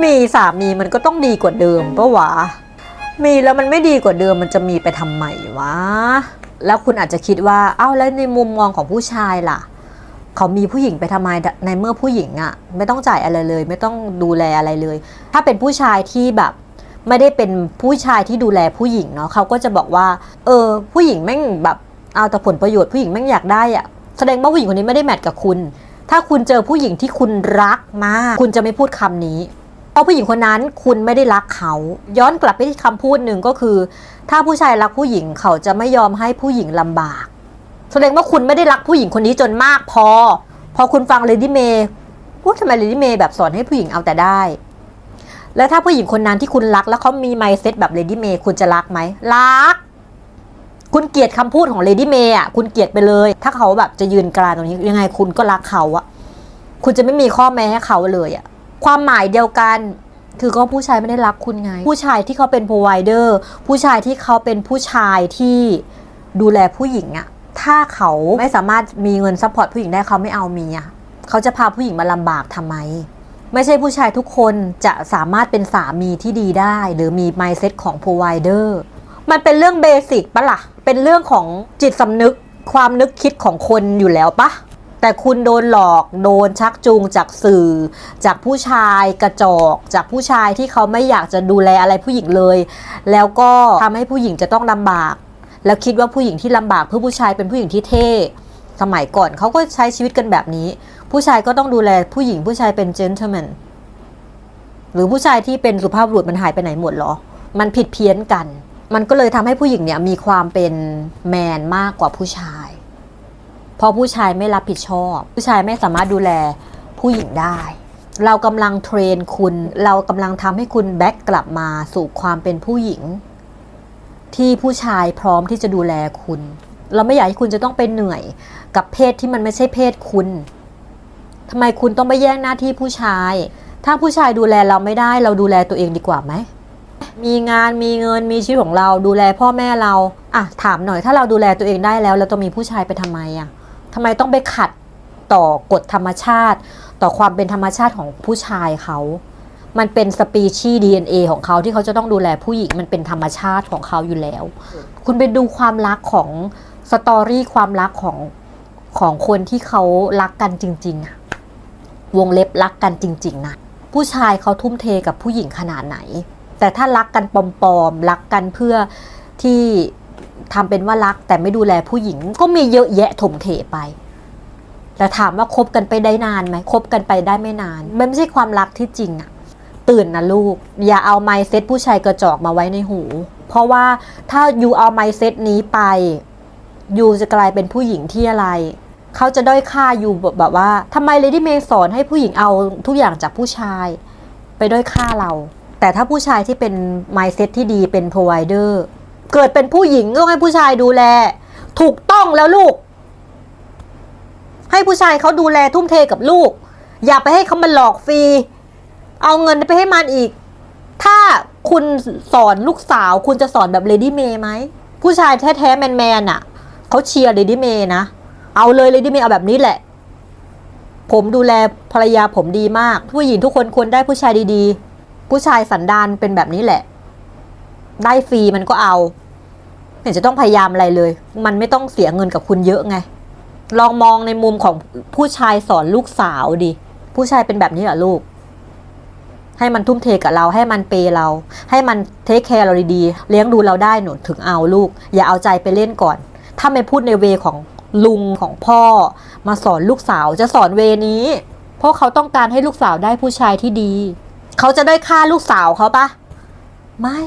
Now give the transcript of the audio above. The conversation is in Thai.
มีสามีมันก็ต้องดีกว่าเดิมปะวะ มีแล้วมันไม่ดีกว่าเดิมมันจะมีไปทำไมวะ แล้วคุณอาจจะคิดว่า เอ้าแล้วในมุมมองของผู้ชายล่ะ เขามีผู้หญิงไปทำไมในเมื่อผู้หญิงอะ่ะ ไม่ต้องจ่ายอะไรเลย ไม่ต้องดูแลอะไรเลย ถ้าเป็นผู้ชายที่แบบไม่ได้เป็นผู้ชายที่ดูแลผู้หญิงเนาะเขาก็จะบอกว่า เออ ผู้หญิงแม่งแบบเอาแต่ผลประโยชน์ผู้หญิงแม่งอยากได้อะแสดงว่าผู้หญิงคนนี้ไม่ได้แมทกับคุณ ถ้าคุณเจอผู้หญิงที่คุณรักมาก คุณจะไม่พูดคำนี้ เพราะผู้หญิงคนนั้นคุณไม่ได้รักเขา ย้อนกลับไปที่คำพูดหนึ่งก็คือ ถ้าผู้ชายรักผู้หญิงเขาจะไม่ยอมให้ผู้หญิงลำบาก แสดงว่าคุณไม่ได้รักผู้หญิงคนนี้จนมากพอ พอคุณฟังเลดี้เมย์พูดทำไมเลดี้เมย์แบบสอนให้ผู้หญิงเอาแต่ได้ แล้วถ้าผู้หญิงคนนั้นที่คุณรักแล้วเขามีไมเซ็ตแบบเลดี้เมย์คุณจะรักไหมรักคุณเกลียดคำพูดของเลดี้เมย์อะคุณเกลียดไปเลย ถ้าเขาแบบจะยืนกลางตรงนี้ยังไงคุณก็รักเขาอะคุณจะไม่มีข้อแม้ให้เขาเลยอะ ความหมายเดียวกันคือก็ผู้ชายไม่ได้รักคุณไง ผู้ชายที่เขาเป็น provider ผู้ชายที่เขาเป็นผู้ชายที่ดูแลผู้หญิงอะถ้าเขาไม่สามารถมีเงินซัพพอร์ตผู้หญิงได้เขาไม่เอาเมียเขาจะพาผู้หญิงมาลำบากทำไม ไม่ใช่ผู้ชายทุกคนจะสามารถเป็นสามีที่ดีได้ หรือมี mindset ของ provider มันเป็นเรื่องเบสิกปะละ่ะเป็นเรื่องของจิตสำนึกความนึกคิดของคนอยู่แล้วปะ แต่คุณโดนหลอกโดนชักจูงจากสื่อ จากผู้ชายกระจอกจากผู้ชายที่เขาไม่อยากจะดูแลอะไรผู้หญิงเลย แล้วก็ทำให้ผู้หญิงจะต้องลำบาก แล้วคิดว่าผู้หญิงที่ลำบากเพื่อผู้ชายเป็นผู้หญิงที่เท่สมัยก่อนเขาก็ใช้ชีวิตกันแบบนี้ ผู้ชายก็ต้องดูแลผู้หญิงผู้ชายเป็น gentleman หรือผู้ชายที่เป็นสุภาพบุรุษมันหายไปไหนหมดเหรอ มันผิดเพี้ยนกัน มันก็เลยทำให้ผู้หญิงเนี่ยมีความเป็นแมนมากกว่าผู้ชาย เพราะผู้ชายไม่รับผิดชอบ ผู้ชายไม่สามารถดูแลผู้หญิงได้ เรากำลังเทรนคุณ เรากำลังทำให้คุณแบ็กกลับมาสู่ความเป็นผู้หญิง ที่ผู้ชายพร้อมที่จะดูแลคุณ เราไม่อยากให้คุณจะต้องไปเหนื่อยกับเพศที่มันไม่ใช่เพศคุณทำไมคุณต้องไปแย่งหน้าที่ผู้ชาย ถ้าผู้ชายดูแลเราไม่ได้ เราดูแลตัวเองดีกว่าไหม มีงานมีเงินมีชีวิตของเราดูแลพ่อแม่เรา อะถามหน่อยถ้าเราดูแลตัวเองได้แล้ว เราต้องมีผู้ชายไปทำไมอะ ทำไมต้องไปขัดต่อกฎธรรมชาติ ต่อความเป็นธรรมชาติของผู้ชายเขา มันเป็นสปีชีส์ DNA ของเขาที่เขาจะต้องดูแลผู้หญิงมันเป็นธรรมชาติของเขาอยู่แล้ว คุณไปดูความรักของสตอรี่ความรักของของคนที่เขารักกันจริงๆ วงเล็บรักกันจริง ๆ นะ ผู้ชายเขาทุ่มเทกับผู้หญิงขนาดไหน แต่ถ้ารักกันปลอมๆ รักกันเพื่อที่ ทำเป็นว่ารักแต่ไม่ดูแลผู้หญิงก็มีเยอะแยะถมเทไป แต่ถามว่าคบกันไปได้นานไหมคบกันไปได้ไม่นาน มันไม่ใช่ความรักที่จริงอะตื่นนะลูก อย่าเอาไมเซ็ตผู้ชายกระจอกมาไว้ในหู เพราะว่าถ้ายูเอาไมเซ็ตนี้ไปยูจะกลายเป็นผู้หญิงที่อะไร เขาจะด้อยค่ายูแบบว่าทำไมเลดี้เมย์สอนให้ผู้หญิงเอาทุกอย่างจากผู้ชาย ไปด้อยค่าเรา แต่ถ้าผู้ชายที่เป็น mindset ที่ดีเป็น provider เกิดเป็นผู้หญิงต้องให้ผู้ชายดูแล ถูกต้องแล้วลูก ให้ผู้ชายเขาดูแลทุ่มเทกับลูก อย่าไปให้เขามาหลอกฟรี เอาเงินไปให้มันอีก ถ้าคุณสอนลูกสาว คุณจะสอนแบบเลดี้เมย์ไหม ผู้ชายแท้ๆแมนๆอะเขาเชียร์เลดี้เมย์นะ เอาเลยเลดี้เมย์เอาแบบนี้แหละ ผมดูแลภรรยาผมดีมาก ผู้หญิงทุกคนควรได้ผู้ชายดีๆ ผู้ชายสันดานเป็นแบบนี้แหละ ได้ฟรีมันก็เอา เห็นจะต้องพยายามอะไรเลย มันไม่ต้องเสียเงินกับคุณเยอะไง ลองมองในมุมของผู้ชายสอนลูกสาวดิ ผู้ชายเป็นแบบนี้เหรอลูก ให้มันทุ่มเทกับเราให้มันเปย์เรา ให้มันเทคแคร์เราดีๆ เลี้ยงดูเราได้หนูถึงเอาลูก อย่าเอาใจไปเล่นก่อน ถ้าไม่พูดในเวของลุงของพ่อ มาสอนลูกสาวจะสอนเวนี้ เพราะเขาต้องการให้ลูกสาวได้ผู้ชายที่ดี เขาจะได้ค่าลูกสาวเขาปะไม่